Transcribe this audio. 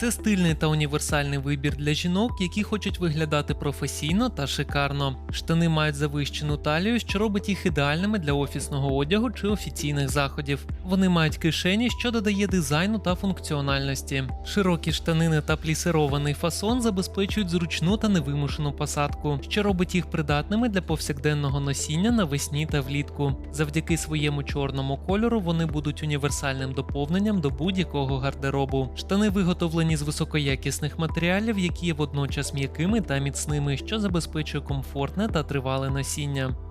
Це стильний та універсальний вибір для жінок, які хочуть виглядати професійно та шикарно. Штани мають завищену талію, що робить їх ідеальними для офісного одягу чи офіційних заходів. Вони мають кишені, що додає дизайну та функціональності. Широкі штанини та плісирований фасон забезпечують зручну та невимушену посадку, що робить їх придатними для повсякденного носіння навесні та влітку. Завдяки своєму чорному кольору вони будуть універсальним доповненням до будь-якого гардеробу. Штани виготовлені з високоякісних матеріалів, які є водночас м'якими та міцними, що забезпечує комфортне та тривале носіння.